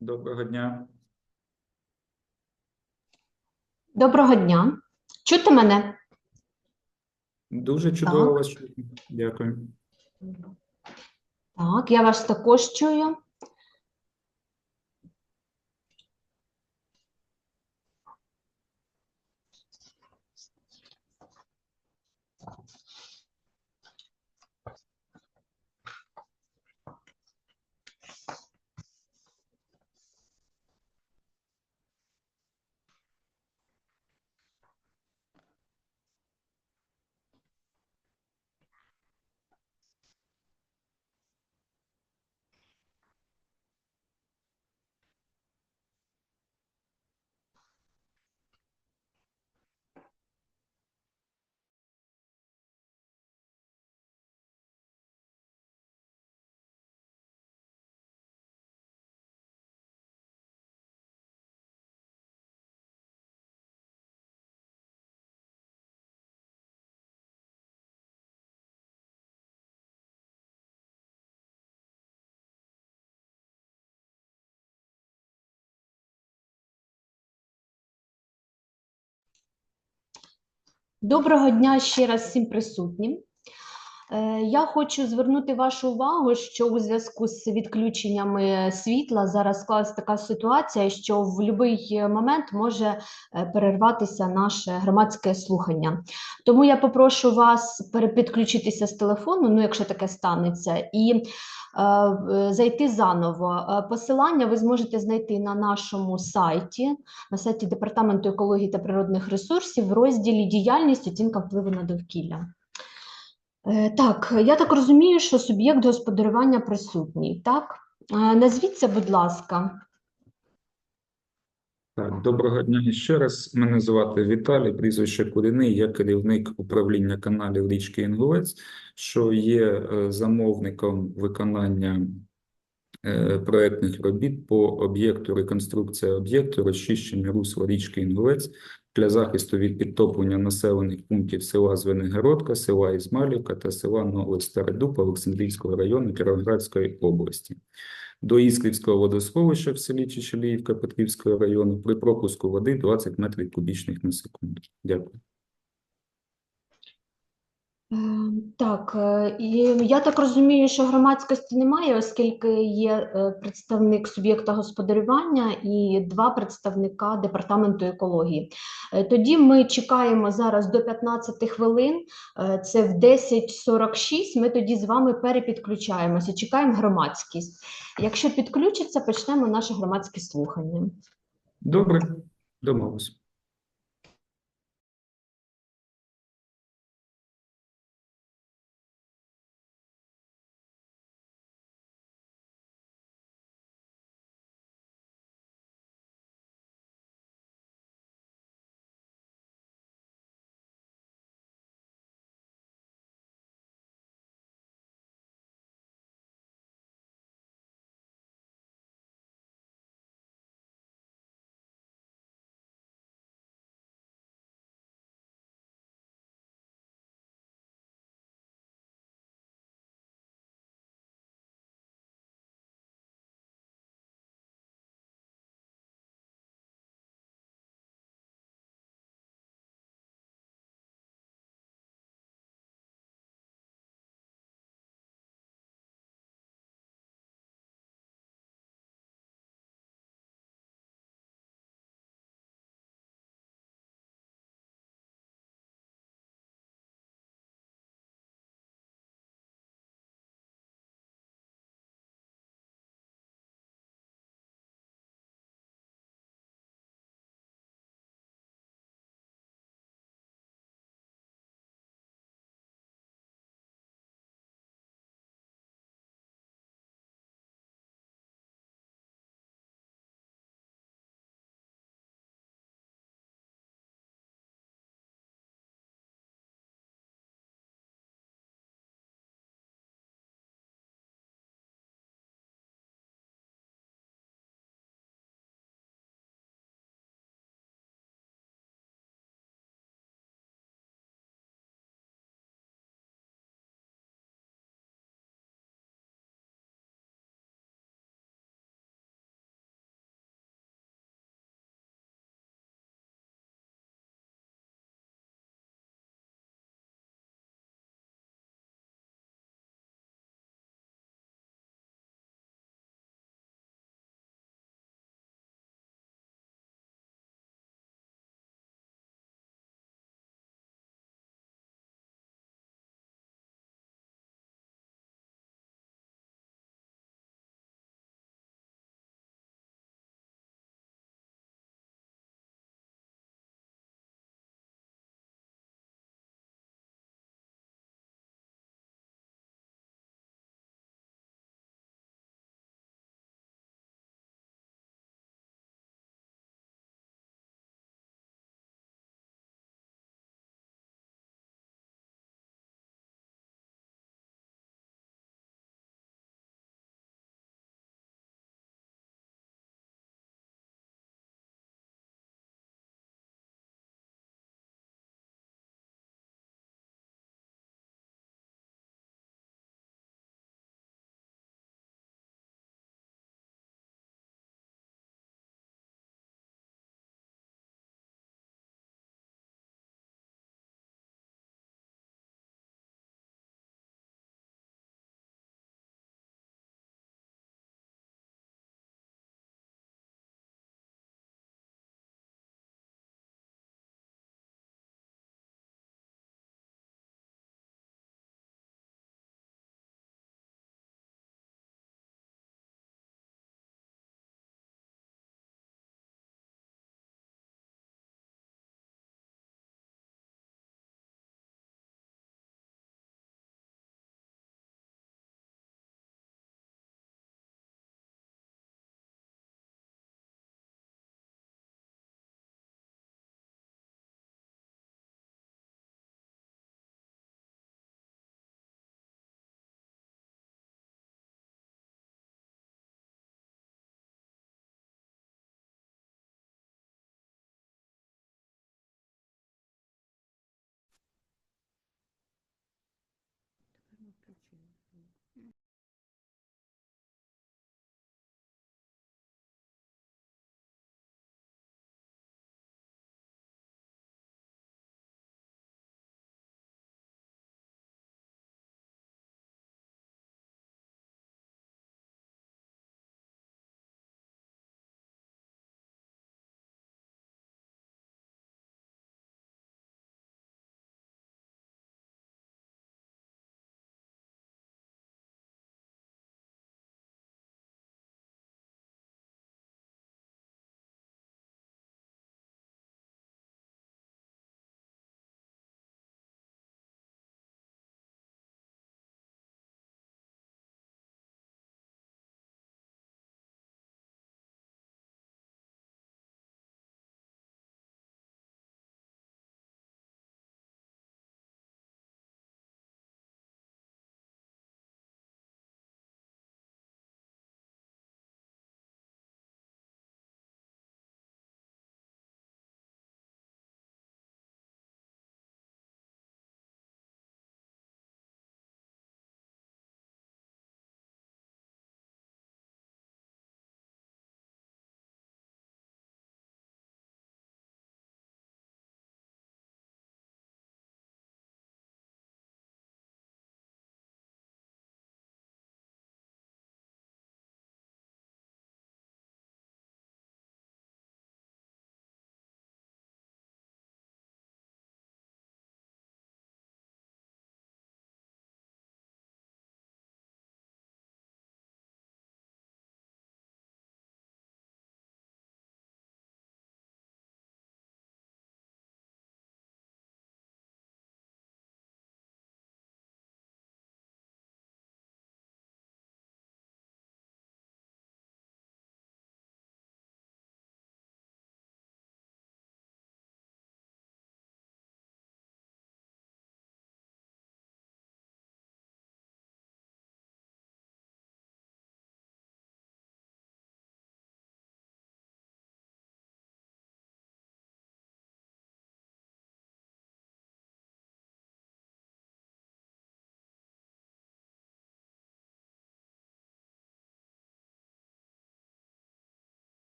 Доброго дня. Доброго дня. Чути мене? Дуже чудово Так. вас чути. Дякую. Так, я вас також чую. Доброго дня ще раз всім присутнім. Е, Я хочу звернути вашу увагу, що у зв'язку з відключеннями світла зараз склалася така ситуація, що в будь-який момент може е, перерватися наше громадське слухання. Тому я попрошу вас перепідключитися з телефону, ну якщо таке станеться, і е, зайти заново. Посилання ви зможете знайти на нашому сайті, на сайті Департаменту екології та природних ресурсів в розділі Діяльність оцінка впливу на довкілля. Е, Так, я так розумію, що суб'єкт господарювання присутній, так? Е, Назвіться, будь ласка. Так, доброго дня ще раз. Мене звати Віталій, прізвище Куріний, я керівник управління каналів річки Інгулець, що є е, замовником виконання проектних робіт по об'єкту реконструкція об'єкту розчищення русла річки Інгулець для захисту від підтоплення населених пунктів села Звенигородка, села Ізмалівка та села Новий Стародуб Олександрійського району Кіровоградської області. До Іскрівського водосховища в селі Чечеліївка Петрівського району при пропуску води 20 метрів кубічних на секунду. Дякую. Е, Так, е, і я так розумію, що громадськості немає, оскільки є е, представник суб'єкта господарювання і два представника департаменту екології. Е, Тоді ми чекаємо зараз до 15 хвилин, це в 10.46, ми тоді з вами перепідключаємося, чекаємо громадськість. Якщо підключиться, почнемо наше громадське слухання. Добре, домовились. 嗯。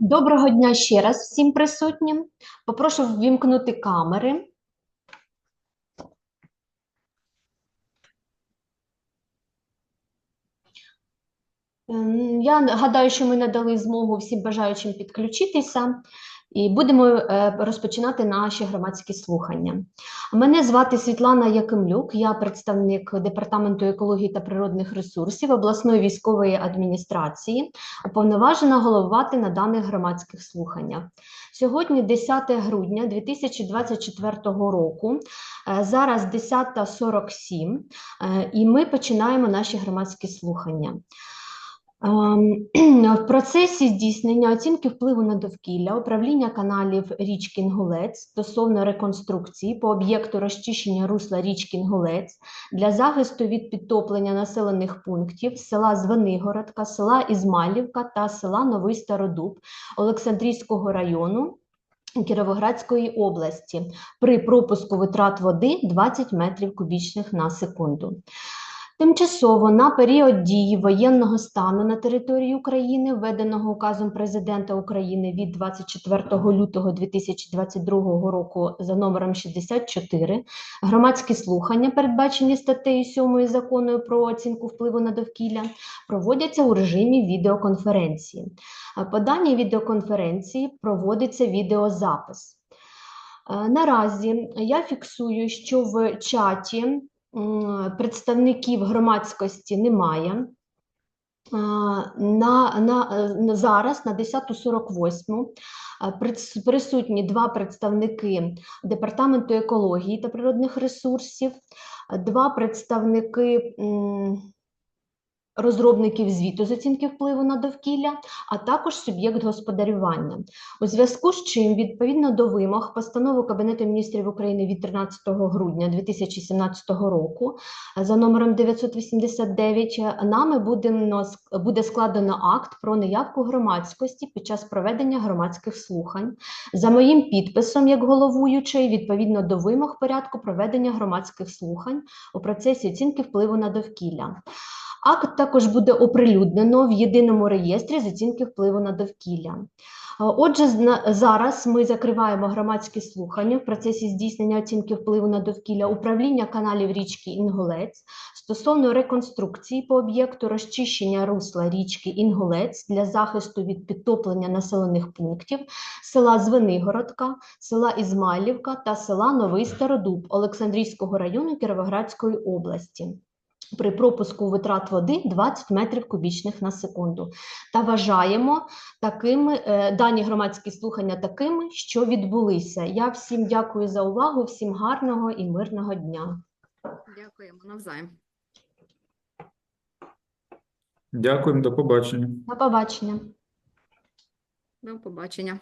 Доброго дня ще раз всім присутнім. Попрошу ввімкнути камери. Ем, Я гадаю, що ми надали змогу всім бажаючим підключитися і будемо е, розпочинати наші громадські слухання. Мене звати Світлана Якимлюк, я представник Департаменту екології та природних ресурсів обласної військової адміністрації, уповноважена головувати на даних громадських слуханнях. Сьогодні 10 грудня 2024 року, е, зараз 10.47, е, і ми починаємо наші громадські слухання. Ем, В процесі здійснення оцінки впливу на довкілля управління каналів річки Інгулець стосовно реконструкції по об'єкту розчищення русла річки Інгулець для захисту від підтоплення населених пунктів села Звенигородка, села Ізмайлівка та села Новий Стародуб Олександрійського району Кіровоградської області при пропуску витрат води 20 метрів кубічних на секунду. Тимчасово на період дії воєнного стану на території України, введеного указом Президента України від 24 лютого 2022 року за номером 64, громадські слухання, передбачені статтею 7 закону про оцінку впливу на довкілля, проводяться у режимі відеоконференції. А По відеоконференції проводиться відеозапис. Е, Наразі я фіксую, що в чаті представників громадськості немає. На, на, е, зараз, на 10.48, е, прис- присутні два представники Департаменту екології та природних ресурсів, два представники м, розробників звіту з оцінки впливу на довкілля, а також суб'єкт господарювання. У зв'язку з чим, відповідно до вимог постанови Кабінету міністрів України від 13 грудня 2017 року за номером 989, е, нами буде складено акт про неявку громадськості під час проведення громадських слухань. За моїм підписом як головуючої, відповідно до вимог порядку проведення громадських слухань у процесі оцінки впливу на довкілля. Акт також буде оприлюднено в єдиному реєстрі з оцінки впливу на довкілля. Е, Отже, зараз ми закриваємо громадські слухання в процесі здійснення оцінки впливу на довкілля управління каналів річки Інгулець стосовно реконструкції по об'єкту розчищення русла річки Інгулець для захисту від підтоплення населених пунктів села Звенигородка, села Ізмайлівка та села Новий Стародуб Олександрійського району Кіровоградської області при пропуску витрат води 20 метрів кубічних на секунду. Та вважаємо такими е, дані громадські слухання такими, що відбулися. Я всім дякую за увагу, всім гарного і мирного дня. Дякуємо навзаєм. Дякуємо, до побачення. До побачення. До побачення.